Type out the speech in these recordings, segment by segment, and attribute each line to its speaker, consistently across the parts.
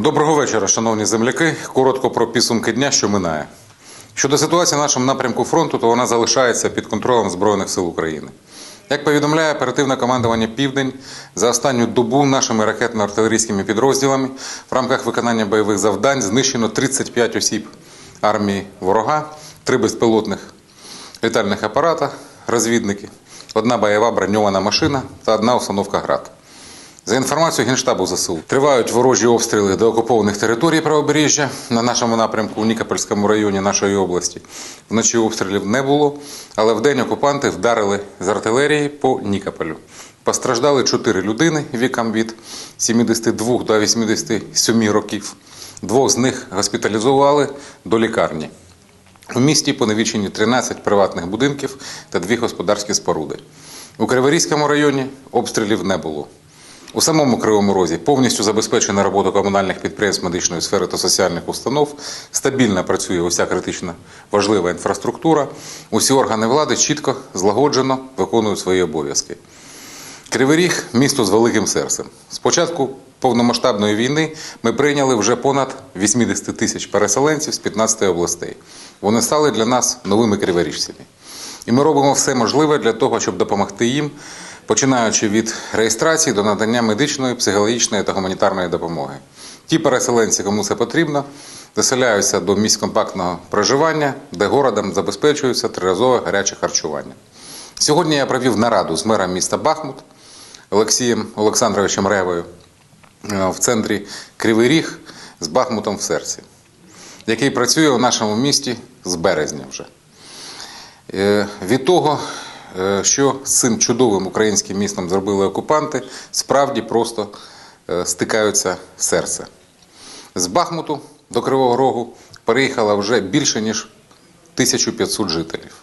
Speaker 1: Доброго вечора, шановні земляки. Коротко про підсумки дня, що минає. Щодо ситуації на нашому напрямку фронту, то вона залишається під контролем Збройних сил України. Як повідомляє оперативне командування Південь, за останню добу нашими ракетно-артилерійськими підрозділами в рамках виконання бойових завдань знищено 35 осіб армії ворога, три безпілотних літальних апарата, розвідники, одна бойова броньована машина та одна установка град. За інформацією Генштабу ЗСУ, тривають ворожі обстріли до окупованих територій правобережжя на нашому напрямку у Нікопольському районі нашої області. Вночі обстрілів не було, але вдень окупанти вдарили з артилерії по Нікополю. Постраждали чотири людини віком від 72 до 87 років. Двох з них госпіталізували до лікарні. У місті поневічені 13 приватних будинків та дві господарські споруди. У Криворізькому районі обстрілів не було. У самому Кривому Розі повністю забезпечена робота комунальних підприємств медичної сфери та соціальних установ, стабільно працює уся критично важлива інфраструктура. Усі органи влади чітко, злагоджено виконують свої обов'язки. Кривий Ріг – місто з великим серцем. З початку повномасштабної війни ми прийняли вже понад 80 тисяч переселенців з 15 областей. Вони стали для нас новими криворіжцями. І ми робимо все можливе для того, щоб допомогти їм, починаючи від реєстрації до надання медичної, психологічної та гуманітарної допомоги. Ті переселенці, кому це потрібно, заселяються до місць компактного проживання, де городом забезпечується триразове гаряче харчування. Сьогодні я провів нараду з мером міста Бахмут Олексієм Олександровичем Ревою е, в центрі Кривий Ріг з Бахмутом в серці, який працює у нашому місті з березня вже. Е, Від того, що з цим чудовим українським містом зробили окупанти, справді просто е, стикаються серце. З Бахмуту до Кривого Рогу переїхало вже більше ніж 1500 жителів.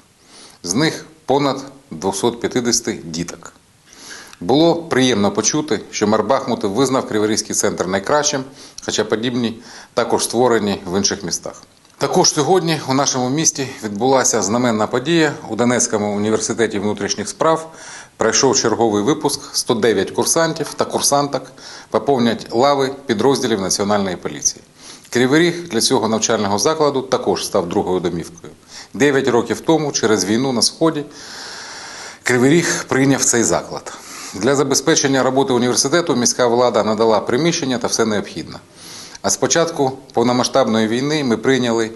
Speaker 1: З них понад 250 діток. Було приємно почути, що мер Бахмута визнав Криворізький центр найкращим, хоча подібні також створені в інших містах. Також сьогодні у нашому місті відбулася знаменна подія. У Донецькому університеті внутрішніх справ пройшов черговий випуск. 109 курсантів та курсанток поповнять лави підрозділів Національної поліції. Кривий Ріг для цього навчального закладу також став другою домівкою. Дев'ять років тому, через війну на сході, Кривий Ріг прийняв цей заклад. Для забезпечення роботи університету міська влада надала приміщення та все необхідне. А з початку повномасштабної війни ми прийняли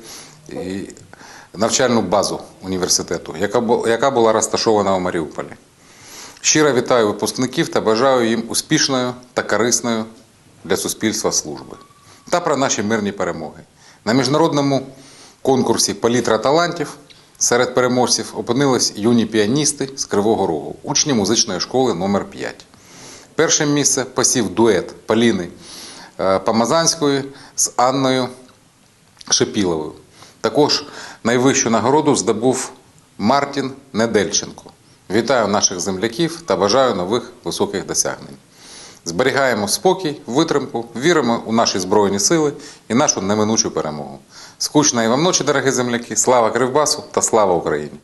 Speaker 1: навчальну базу університету, яка була розташована у Маріуполі. Щиро вітаю випускників та бажаю їм успішної та корисної для суспільства служби. Та про наші мирні перемоги. На міжнародному конкурсі Палітра талантів серед переможців опинились юні піаністи з Кривого Рогу, учні музичної школи номер 5 Перше місце посів дует Поліни е, Помазанської з Анною Шепіловою. Також найвищу нагороду здобув Мартін Недельченко. Вітаю наших земляків та бажаю нових високих досягнень. Зберігаємо спокій, витримку, віримо у наші збройні сили і нашу неминучу перемогу. Скучної вам ночі, дорогі земляки! Слава Кривбасу та слава Україні!